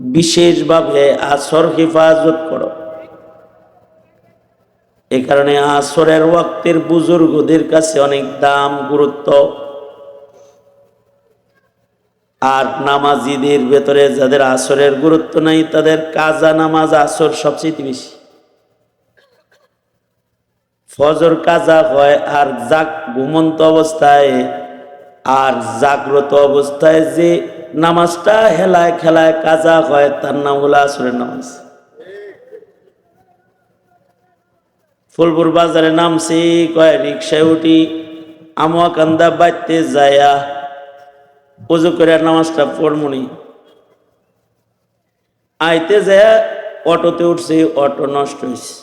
বিশেষভাবে আসর হেফাজত করো। এ কারণে আসরের ওয়াক্তের বুজুর্গদের কাছে অনেক দাম, গুরুত্ব। আর নামাজিদের ভেতরে যাদের আসরের গুরুত্ব নাই, তাদের কাজা নামাজ আসর সবচেয়ে বেশি। ফজর কাজা হয় আর যাক, ঘুমন্ত অবস্থায় আর জাগ্রত অবস্থায় যে নামাজটা হেলায় খেলায় কাজা হয়, তার নাম হলো আসরের নামাজ। ফুলপুর বাজারে নামছি, কয় রিক্সায় উঠি আমুয়াকান্দা বাইতে যায়া পুজো করে নামাজটা পড়মনি। আইতে যায় অটোতে উঠছি, অটো নষ্ট হয়েছে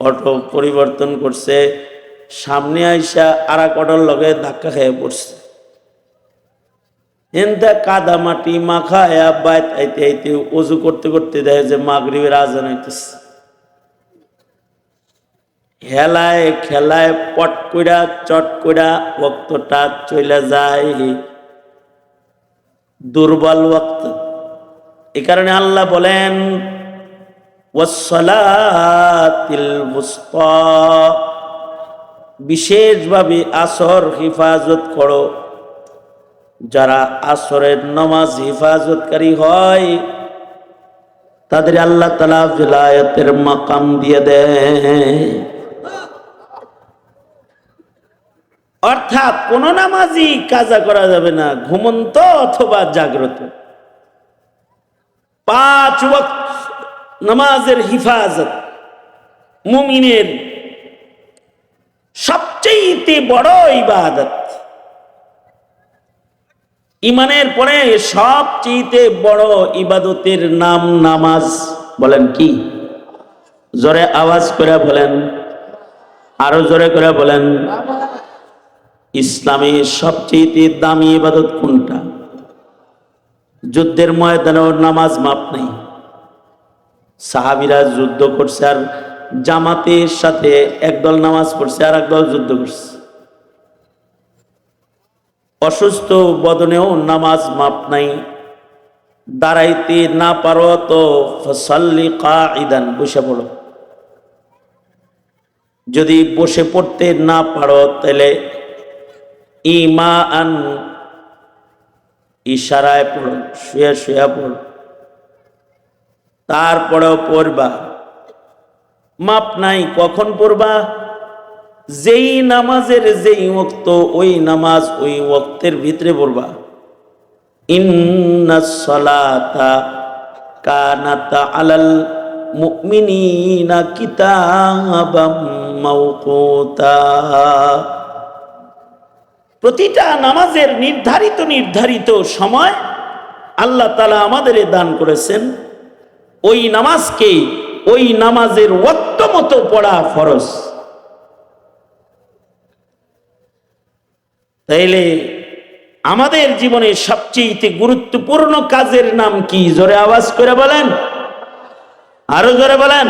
অটো পরিবর্তন করছে সামনে আইসা আর এক অটোর লগে ধাক্কা খেয়ে পড়ছে। এনতা কাদা মাটি মাখায়া বাইত আইতে আইতে অজু করতে করতে দেখে যে মাগরিবের আজান হইতেছে। হেলায় খেলায় পট কইরা, চট কইরা বক্তটা চলে যায়। দুর্বল ওয়াক্ত এ কারণে আল্লাহ বলেন ওয়াসসালাতিল বুসতা বিশেষভাবে আসর হিফাজত করো। যারা আসরের নামাজ হিফাজতকারী হয়, তাদের আল্লাহ তালা বিলায়তের মাকাম দিয়ে দেয় অর্থাৎ কোন নামাজই কাজা করা যাবে না, ঘুমন্ত অথবা জাগ্রত। পাঁচ নামাজের হিফাজত মুমিনের সবচেয়ে বড় ইবাদত। ইমানের পরে সবচেয়ে বড় ইবাদতের নাম নামাজ। বলেন কি? জোরে আওয়াজ করে বলেন। আরও জোরে করে বলেন। ইসলামের সবচেয়ে দামি ইবাদত কোনটা? যুদ্ধের ময়দানে নামাজ মাপ নেই। সাহাবিরা যুদ্ধ করছে আর জামাতের সাথে একদল নামাজ পড়ছে আর একদল যুদ্ধ করছে। অসুস্থ বদনেও নামাজ মাপ নাই। দাঁড়াইতে না পারো তো ফসল্লি কাইদান বসে পড়ো। যদি বসে পড়তে না পারো তাহলে ইমা আন ইশারায় পড়ো, শুয়ে শুয়ে পড়ো। তারপরেও পড়বা। মাপ নাই, কখন পড়বা? যেই নামাজের যেই ওক্ত, ওই নামাজ ওই ওক্তের ভিতরে পড়বা। কানাতা আলাল প্রতিটা নামাজের নির্ধারিত নির্ধারিত সময় আল্লাহ তালা আমাদের দান করেছেন। ওই নামাজকে ওই নামাজের ওক্ত মতো পড়া ফরজ। তাইলে আমাদের জীবনে সবচেয়ে গুরুত্বপূর্ণ কাজের নাম কি? জোরে আওয়াজ করে বলেন। আরও জোরে বলেন।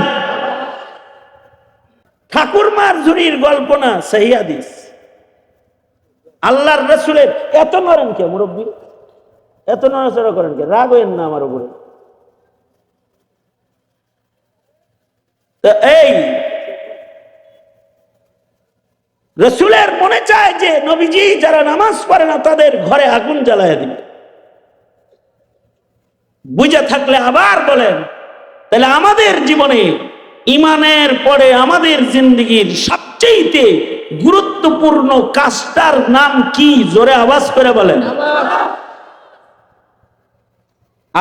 ঠাকুরমার ঝুড়ির গল্প না, সেই হাদিস। আল্লাহর রসুলের এত নরেন কে মুরব্বী? এত নড়াচড়া করেন কে? রাগ না আমার উপরে। এই রসুলের মনে চায় যে নবীজি যারা নামাজ পড়ে না, তাদের ঘরে আগুন জ্বালায় দিবে। বুঝে থাকলে আবার বলেন, তাহলে আমাদের জীবনে ইমানের পরে আমাদের জিন্দগির সবচেয়ে গুরুত্বপূর্ণ কাজটার নাম কি? জোরে আওয়াজ করে বলেন।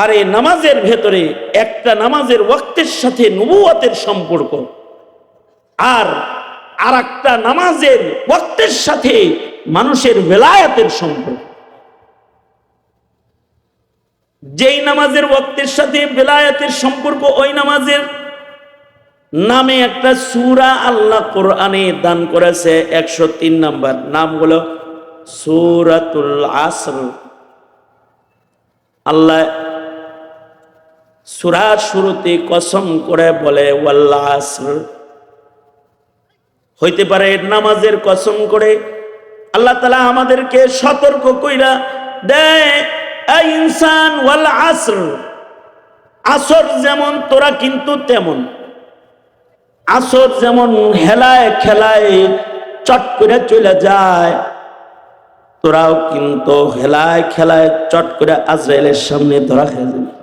আর এই নামাজের ভেতরে একটা নামাজের ওয়াক্তের সাথে নবুয়াতের সম্পর্ক। আর আর একটা নামাজের ওয়াক্তের সাথে মানুষের বেলায়াতের সম্পর্ক। যেই নামাজের ওয়াক্তের সাথে বেলায়াতের সম্পর্ক, ওই নামাজের নামে একটা সুরা আল্লাহ কোরআনে দান করেছে, একশো তিন নাম্বার। নাম হলো সুরাতুল আসর। আল্লাহ সুরার শুরুতে কসম করে বলে হইতে পারে নামাজের কসম করে, আল্লাহ তালা আমাদেরকে সতর্ক কইরা দেয় ইনসান আসর। আসর যেমন, তোরা কিন্তু তেমন। আসর যেমন হেলায় খেলায় চট করে চলে যায়, তোরাও কিন্তু হেলায় খেলায় চট করে আজরাইলের সামনে ধরা খেয়ে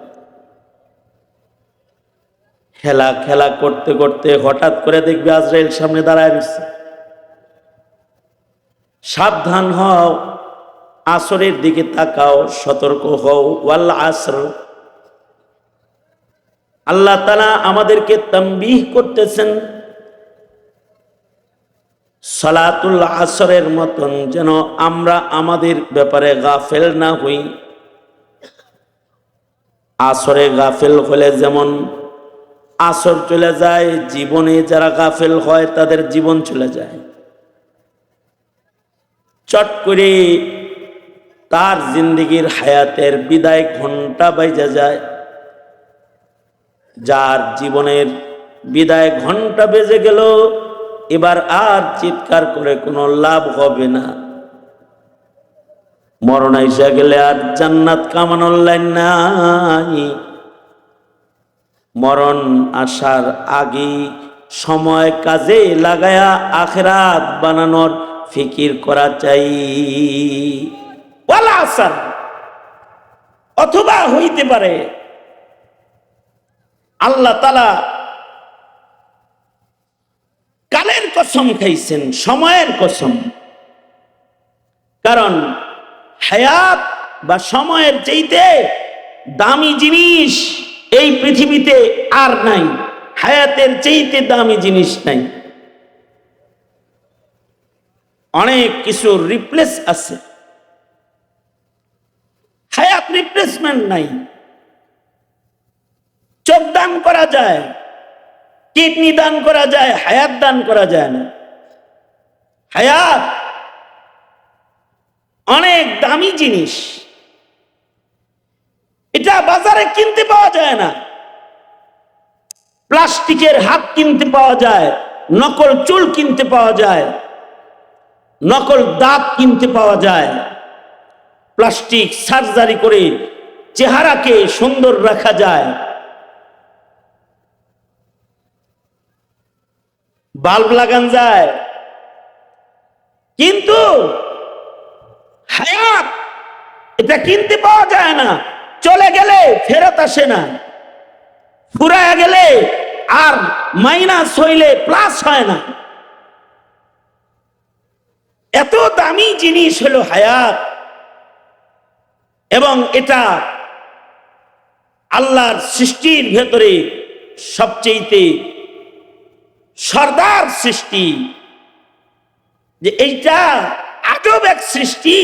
খেলা খেলা করতে করতে হঠাৎ করে দেখবে আজরাইল সামনে দাঁড়ায় রয়েছে। সাবধান হও, আসরের দিকে তাকাও, সতর্ক হও, ওয়াল আসর। আল্লাহ তালা আমাদেরকে তম্বিহ করতেছেন। সলাতুল আসরের মতন যেন আমরা আমাদের ব্যাপারে গাফেল না হই। আসরে গাফেল হলে যেমন আসর চলে যায়, জীবনে যারা গাফেল হয় তাদের জীবন চলে যায়। চট করে তার জিন্দগির হায়াতের বিদায় ঘণ্টা বাইজা যায়। যার জীবনের বিদায় ঘণ্টা বেজে গেল, এবার আর চিৎকার করে কোনো লাভ হবে না। মরণ আইসা গেলে আর জান্নাত কামানোর লাইন নাই। মরণ আসার আগে সময় কাজে লাগায়া আখরাত বানানোর ফিকির করা চাই। ওয়ালা আসার, অথবা হইতে পারে। আল্লাহ তালা কালের কসম খাইছেন, সময়ের কসম। কারণ হায়াত বা সময়ের চাইতে দামি জিনিস এই পৃথিবীতে আর নাই। হায়াতের চাইতে দামি জিনিস নাই। অনেক কিছু রিপ্লেস আছে। হায়াত রিপ্লেসমেন্ট নাই। চোখ দান করা যায়, কিডনি দান করা যায়, হায়াত দান করা যায় না। হায়াত অনেক দামি জিনিস। এটা বাজারে কিনতে পাওয়া যায় না। প্লাস্টিকের হাত কিনতে পাওয়া যায়, নকল চুল কিনতে পাওয়া যায়, নকল দাঁত কিনতে পাওয়া যায়। প্লাস্টিক সার্জারি করে চেহারাকে সুন্দর রাখা যায়। বাল্ব লাগান যায়। কিন্তু হায়াত, এটা কিনতে পাওয়া যায় না। চলে গেলে ফেরত আসে না। ফুরায় গেলে আর মাইনাস হইলে প্লাস হয় না। এত দামি জিনিস হলো হায়াত। এবং এটা আল্লাহর সৃষ্টির ভেতরে সবচেয়েতে সর্দার সৃষ্টি। যে এইটা আজব এক সৃষ্টি।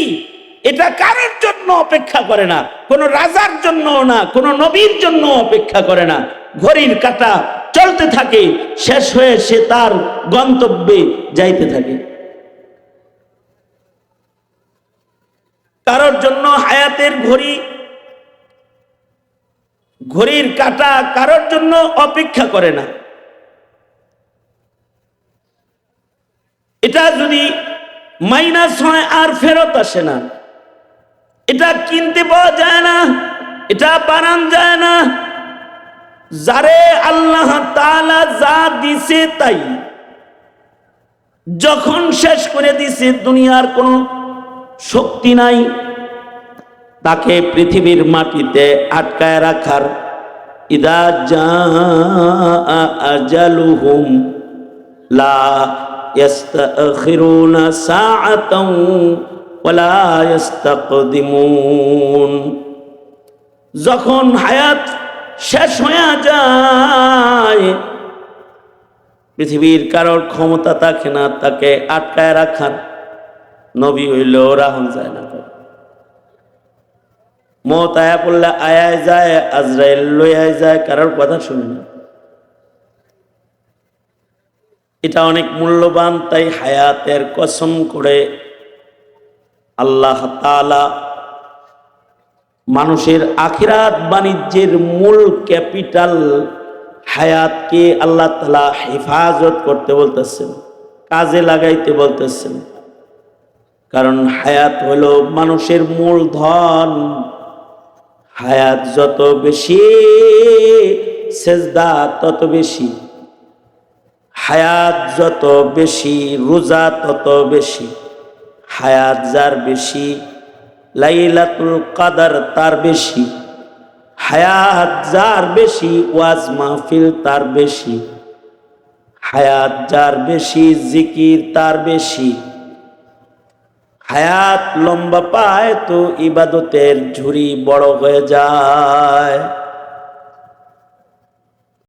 এটা কারোর জন্য অপেক্ষা করে না, কোনো রাজার জন্য না, কোনো নবীর জন্য অপেক্ষা করে না। ঘড়ির কাটা চলতে থাকে, শেষ হয়ে সে তার গন্তব্যে যাইতে থাকে। কারোর জন্য হায়াতের ঘড়ি, ঘড়ির কাটা কারোর জন্য অপেক্ষা করে না। এটা যদি মাইনাস হয় আর ফেরত আসে না এটা কিনতে পাওয়া যায় না, এটা বানান যায় না। যারে আল্লাহ তাআলা যা দিছে তাই। যখন শেষ করে দিছে, দুনিয়ার কোনো শক্তি নাই, তাকে পৃথিবীর মাটিতে আটকায় রাখার। ইদা যা আজালুহুম লা যখন হায়াত শেষ হয়ে যায়, পৃথিবীর কারোর ক্ষমতা থাকে না, তাকে আটকায় রাখার। নবী হইল রাহুল যায় না মত আয়া পড়লে আয়ায় যায়, আজরাইল লইয়ায় যায়, কারোর কথা শুনে না। এটা অনেক মূল্যবান, তাই হায়াতের কসম করে আল্লাহ তালা মানুষের আখিরাত বাণিজ্যের মূল ক্যাপিটাল হায়াতকে আল্লাহ তালা হেফাজত করতে বলতেছেন, কাজে লাগাইতে বলতেছেন। কারণ হায়াত হলো মানুষের মূল ধন। হায়াত যত বেশি সেজদা, তত বেশি। হায়াত যত বেশি, রোজা তত বেশি। হায়াত যার বেশি, লাইলাতুল কাদার তার বেশি, হায়াত যার বেশি, ওয়াজ মাহফিল তার বেশি, হায়াত যার বেশি, জিকির তার বেশি। হায়াত লম্বা পায় তো ইবাদতের ঝুড়ি বড় হয়ে যায়।